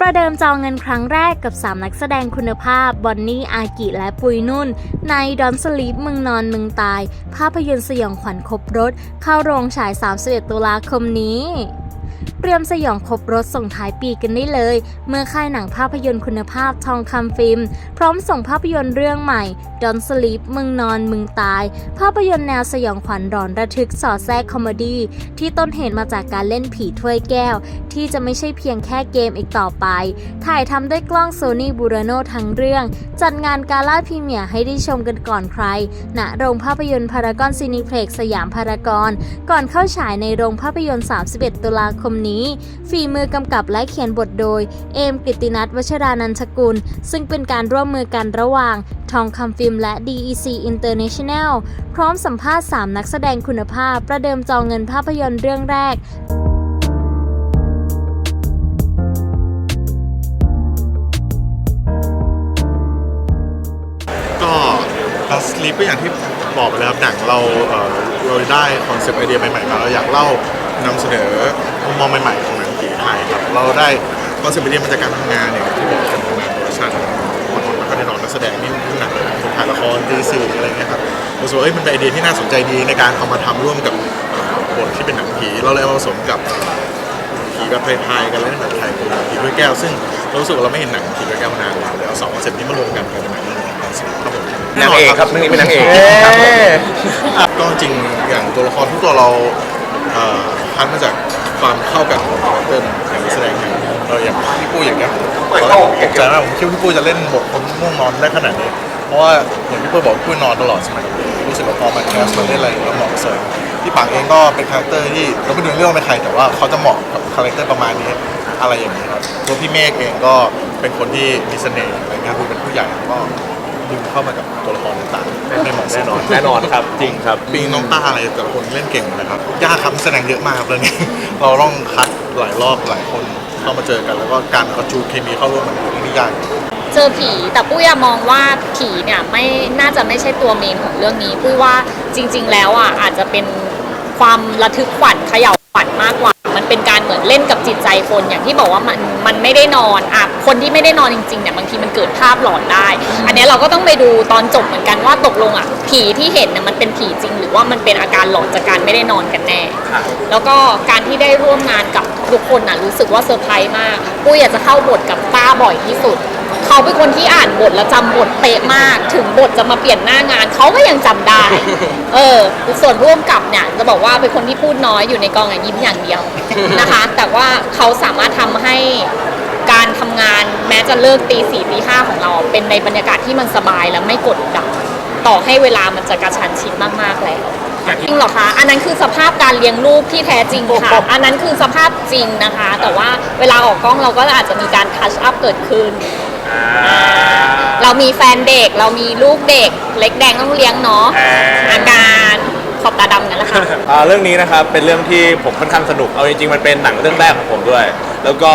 ประเดิมจองเงินครั้งแรกกับ 3 นักแสดงคุณภาพ บอนนี่ อากิ และปุยนุ่น ในดอนสลีปมึงนอนมึงตาย ภาพยนตร์สยองขวัญครบรถ เข้าโรงฉาย 31 ตุลาคมนี้ เตรียมสยองครบรถส่งท้ายปีกันได้เลย เมื่อค่ายหนังภาพยนตร์คุณภาพทองคำฟิล์ม พร้อมส่งภาพยนตร์เรื่องใหม่ Don't Sleep มึงนอนมึงตาย ภาพยนตร์แนวสยองขวัญร้อนระทึกสอดแทรกคอมเมดี้ที่ต้นเหตุมาจากการเล่นผีถ้วยแก้ว ที่จะไม่ใช่เพียงแค่เกมอีกต่อไป ถ่ายทำด้วยกล้อง Sony Burano ทั้งเรื่อง จัดงานกาล่าพรีเมียร์ให้ได้ชมกันก่อนใครณโรงภาพยนตร์พารากอนซีนิเพล็กสยามพารากอนก่อนเข้าฉายในโรงภาพยนตร์ 31 ตุลาคมนี้ ฝีมือกำกับและเขียนบทโดย เอมกฤตินัทวชรานันทกุล ซึ่งเป็นการร่วมมือกันระหว่างทองคำฟิล์มและ DEC International พร้อมสัมภาษณ์ 3 นักแสดงคุณภาพ ประเดิมจองเงินภาพยนตร์เรื่องแรกก็ลัสลีปก็อย่างที่บอกไปแล้วหนังเราเอ่อเราได้คอนเซปต์ไอเดียใหม่ๆมาเราอยากเล่านำเสนอ มุมมองใหม่ๆของหนังผีไทยครับเราได้คอนเซปต์ไอเดียมาจากการทำงานเนี่ยที่บอกการทำงานโปรดักชั่นคนคนก็ได้นอนนักแสดงนี่ทุกหนังเลยคนถ่ายละครตีสื่ออะไรเงี้ยครับรู้สึกว่าเอ้ยมันเป็นไอเดียที่น่าสนใจดีในการเอามาทำร่วมกับเอ่อบทที่เป็นหนังผีเราเลยเอามาผสมกับผีแบบไทยๆกันเล่นหนังไทยคือผีด้วยแก้ว ซึ่งเรารู้สึกว่าเราไม่เห็นหนังผีด้วยแก้วมานานแล้วเลยเอาสองคอนเซ็ปต์นี้มารวมกันเป็นหนังเรื่องนี้ครับผมนางเอกครับเรื่องนี้เป็นนางเอกก็จริงอย่างตัวละครทุกตัวเราเอ่อ พันมาจากความเข้ากันของคาแรคเตอร์อย่างนักแสดงอย่างเอออย่างพี่ปุ้อย่างเงี้ยตอนแรกผมตกใจมากผมคิดว่าพี่ปุ้จะเล่นบทคนง่วงนอนได้ขนาดนี้เพราะว่าอย่างพี่ปุ้บอกพี่ปุ้นอนตลอดสมัยรู้สึกว่าพอมาแคสมาเล่นอะไรแล้วเหมาะสมพี่ปังเองก็เป็นคาแรคเตอร์ที่เราไม่ดูเรื่องเป็นใครแต่ว่าเขาจะเหมาะกับคาแรคเตอร์ประมาณนี้อะไรอย่างนี้ครับตัวพี่เมฆเองก็เป็นคนที่มีเสน่ห์อะไรเงี้ยคือเป็นผู้ใหญ่ก็ ดึงเข้ามากับตัวละครต่างๆไม่เหมาะสมแน่นอนแน่นอนครับ จริงครับปิงน้องต้าอะไรแต่ละคนเล่นเก่งหมดเลยครับยากครับแสดงเยอะมากครับเรื่องนี้ เราต้องคัดหลายรอบหลายคนเข้ามาเจอกัน แล้วก็การประจูเคมีเข้าร่วมมันเป็นเรื่องที่ยากเจอผีแต่ปุ้ยอะมองว่าผีเนี่ยไม่น่าจะไม่ใช่ตัวเมนของเรื่องนี้ปุ้ยว่าจริง ๆ แล้วอะอาจจะเป็นความระทึกขวัญเขย่าขวัญมากกว่า มันเป็นการเหมือนเล่นกับจิตใจคนอย่างที่บอกว่ามันมันไม่ได้นอนอะ คนที่ไม่ได้นอนจริงๆเนี่ยบางทีมันเกิดภาพหลอนได้ อันเนี้ยเราก็ต้องไปดูตอนจบเหมือนกันว่าตกลงอะผีที่เห็นเนี่ยมันเป็นผีจริง หรือว่ามันเป็นอาการหลอนจากการไม่ได้นอนกันแน่แล้วก็การที่ได้ร่วมงานกับทุกคนน่ะรู้สึกว่าเซอร์ไพรส์มากปุ้ยอยากจะเข้าบทกับต้าบ่อยที่สุด เขาเป็นคนที่อ่านบทแล้วจำบทเป๊ะมาก ถึงบทจะมาเปลี่ยนหน้างานเขาก็ยังจำได้ เออ ส่วนร่วมกับเนี่ยจะบอกว่าเป็นคนที่พูดน้อยอยู่ในกองอย่างยิ้มอย่างเดียวนะคะ แต่ว่าเขาสามารถทำให้ การทำงานแม้จะเลิกตีสี่ตีห้าของเรา เป็นในบรรยากาศที่มันสบายและไม่กดดันต่อให้เวลามันจะกระชันชิดมากๆแล้ว จริงเหรอคะ อันนั้นคือสภาพการเลี้ยงลูกที่แท้จริงค่ะ อันนั้นคือสภาพจริงนะคะ แต่ว่าเวลาออกกล้องเราก็อาจจะมีการทัชอัพเกิดขึ้น เรามีแฟนเด็ก เรามีลูกเด็ก เล็กแดงต้องเลี้ยงเนาะอ่าอาการขอบตาดำนั่นแหละค่ะ อ่าเรื่องนี้นะครับเป็นเรื่องที่ผมค่อนข้างสนุกเอาจริงๆมันเป็นหนังเรื่องแรกของผมด้วย แล้วก็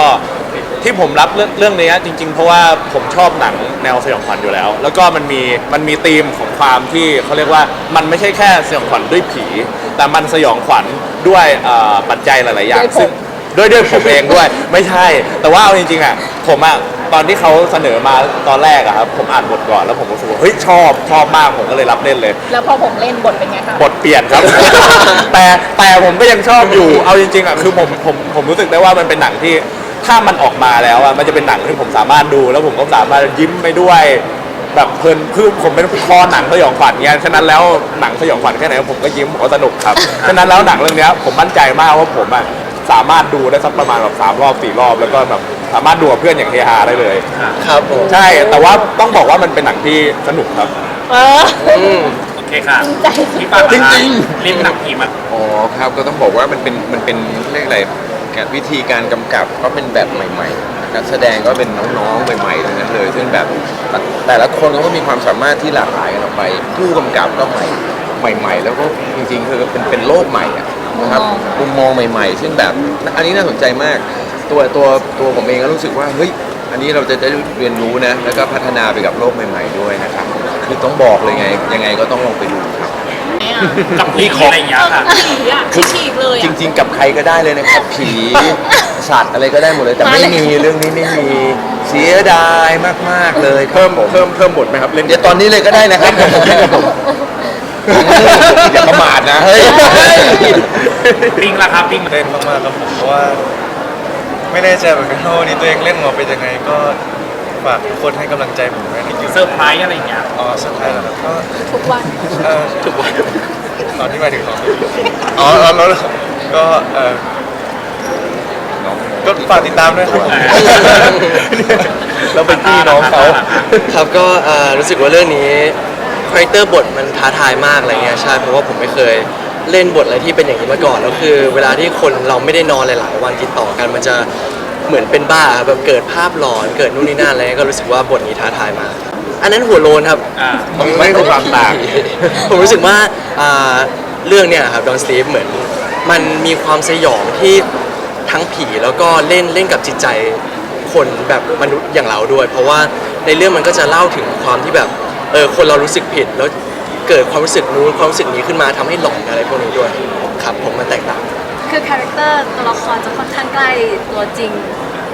ที่ผมรับเรื่องเรื่องนี้จริง ๆ เพราะว่าผมชอบหนังแนวสยองขวัญอยู่แล้ว แล้วก็มันมีมันมีธีมของความที่เขาเรียกว่ามันไม่ใช่แค่สยองขวัญด้วยผี แต่มันสยองขวัญด้วยเอ่อปัจจัยหลาย ๆ อย่างด้วยผม ซึ่งด้วยด้วยผมเองด้วย ไม่ใช่ แต่ว่าเอาจริง ๆ อะ ผมอะตอนที่เขาเสนอมาตอนแรกอะครับผมอ่านบทก่อนแล้วผมรู้สึกว่าเฮ้ยชอบชอบมากผมก็เลยรับเล่นเลย แล้วพอผมเล่นบทเป็นไงคะบทเปลี่ยนครับ แต่แต่ผมก็ยังชอบอยู่ เอาจริงๆอะคือผมผมผมรู้สึกได้ว่ามันเป็นหนังที่ ถ้ามันออกมาแล้วอะมันจะเป็นหนังที่ผมสามารถดู แล้วผมก็สามารถยิ้มไปด้วย แบบเพลินคือผมเป็นคอหนังสยองขวัญเงี้ยฉะนั้นแล้วหนังสยองขวัญแค่ไหนผมก็ยิ้มผมก็สนุกครับ ฉะนั้นแล้วหนังเรื่องเนี้ยผมมั่นใจมากว่าผมอะสามารถดูได้สักประมาณแบบสามรอบสี่รอบ แล้วก็แบบสามารถดูกับเพื่อนอย่างเฮฮาได้เลย ครับผมใช่แต่ว่าต้องบอกว่ามันเป็นหนังที่สนุกครับ เออโอเคค่ะใจ พี่ปาจริงๆลิ้นหนังผีมา อ๋อครับก็ต้องบอกว่ามันเป็นมันเป็นเรียกอะไรการ วิธีการกำกับก็เป็นแบบใหม่ๆนักแสดงก็เป็นน้องๆใหม่ๆทั้งนั้นเลย ซึ่งแบบแต่แต่ละคนเขาก็มีความสามารถที่หลากหลายกันออกไป ผู้กำกับก็ใหม่ใหม่ๆ แล้วก็จริงๆคือเป็นเป็นโลกใหม่อะนะครับมุมมองใหม่ ๆ ซึ่งแบบอันนี้น่าสนใจมาก ตัวตัวตัวผมเองก็รู้สึกว่าเฮ้ยอันนี้เราจะได้เรียนรู้นะ แล้วก็พัฒนาไปกับโลกใหม่ ๆ ด้วยนะครับคือต้องบอกเลยไง ยังไงก็ต้องลองไปดูครับ กับผีอะไรอย่างเงี้ยค่ะ ผีอะฉีกเลยจอะริง ๆ กับใครก็ได้เลยนะครับ ผีสัตว์อะไรก็ได้หมดเลย แต่ไม่มีเรื่องนี้ไม่มีเสียดายมากๆเลยครับเพิ่มผมเพิ่มเพิ่มบทไหมครับเล่นเดี๋ยวตอนนี้เลยก็ได้นะครับเล่นกับผมอย่าประมาทนะเฮ้ยปิงละครับปิงเล่นมากๆครับผมเพราะว่า ไม่แน่ใจเหมือนกันว่าวันนี้ตัวเองเล่นออกมาเป็นยังไงก็ฝากทุกคนให้กำลังใจผมด้วยที่อยู่เซอร์ไพรส์อะไรอย่างเงี้ยอ๋อเซอร์ไพรส์แล้วครับก็ทุกวันเออทุกวันต อนที่มาถึงของอ๋ออ๋อแล้วก็เออก็ฝากติดตามด้วยครับเราเป็นพี่น้องเขา ครับก็เอ่อรู้สึกว่าเรื่องนี้คาแรคเตอร์บทมันท้าทายมากอะไรเงี้ยใช่เพราะว่าผมไม่เคยเล่นบทอะไรที่เป็นอย่างนี้มาก่อนแล้วคือ เวลาที่คนเราไม่ได้นอนหลาย ๆ วันติดต่อกันมันจะเหมือนเป็นบ้าครับแบบเกิดภาพหลอนเกิดนู่นนี่นั่นอะไรเงี้ยก็รู้สึกว่าบทนี้ท้าทายมากครับ อันนั้นหัวโลนครับ อ่าไม่มีความต่าง ผมรู้สึกว่าอ่าเรื่องเนี่ยครับดอนสตีฟเหมือน มันมีความสยองที่ทั้งผีแล้วก็เล่นเล่นกับจิตใจคนแบบมนุษย์อย่างเราด้วย เพราะว่าในเรื่องมันก็จะเล่าถึงความที่แบบเออคนเรารู้สึกผิดแล้วเกิดความรู้สึกนู้นความรู้สึกนี้ขึ้นมาทำให้หลอนอะไรพวกนี้ด้วยครับผมมันแตกต่าง คือคาแรคเตอร์ตัวละครจะค่อนข้างใกล้ตัวจริง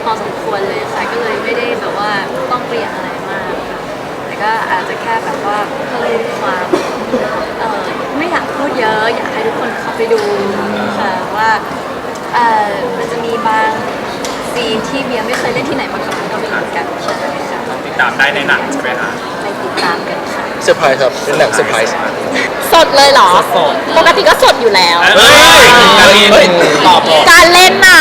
พอสมควรเลยค่ะก็เลยไม่ได้แบบว่าต้องเปลี่ยนอะไรมากค่ะแต่ ก็อาจจะแค่แบบว่าเพิ่มความเออไม่อยากพูดเยอะ อยากให้ทุกคนเข้าไปดูค่ะว่าเออมันจะมีบางซีนที่เบียร์ไม่เคยเล่นที่ไหนมาก่อนก็ไม่เหมือนกันใช่ค่ะติดตามได้ในหนังใช่ไหมคะไปติดตามกันค่ะ เซอร์ไพรส์ครับเป็นหนังเซอร์ไพรส์สดเลยเหรอสดปกติก็สดอยู่แล้ว เฮ้ยการเล่นตอบหมดการเล่นน่ะ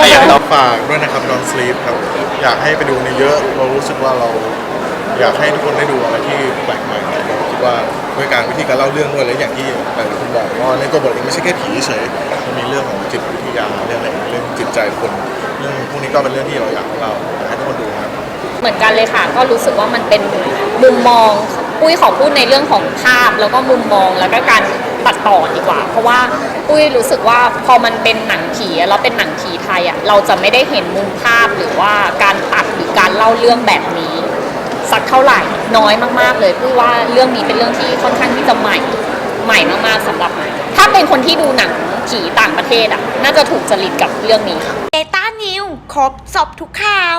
ไม่อยากเราฝากด้วยนะครับ Don't Sleep ครับ อยากให้ไปดูในเยอะเรารู้สึกว่าเราอยากให้ทุกคนได้ดูอะไรที่แปลกใหม่เราคิดว่าด้วยการวิธีการเล่าเรื่องด้วยและอย่างที่แต่คุณบอกว่าในตัวบทเองไม่ใช่แค่ผีเฉยมันมีเรื่องของจิตวิทยาเรื่องอะไรเรื่องจิตใจคนเรื่องพวกนี้ก็เป็นเรื่องที่เราอยากเราอยากให้ทุกคนดูครับเหมือนกันเลยค่ะก็รู้สึกว่ามันเป็นมุมมอง ปุ้ยขอพูดในเรื่องของภาพแล้วก็มุมมองแล้วก็การตัดต่อดีกว่า เพราะว่าปุ้ยรู้สึกว่าพอมันเป็นหนังผีแล้วเป็นหนังผีไทยอะเราจะไม่ได้เห็นมุมภาพหรือว่าการตัดหรือการเล่าเรื่องแบบนี้ สักเท่าไหร่น้อยมากๆเลยปุ้ยว่าเรื่องนี้เป็นเรื่องที่ค่อนข้างที่จะใหม่ใหม่มากๆสำหรับถ้าเป็นคนที่ดูหนังผีต่างประเทศอะน่าจะถูกจริตกับเรื่องนี้ค่ะเดต้านิวครบสอบทุกข่าว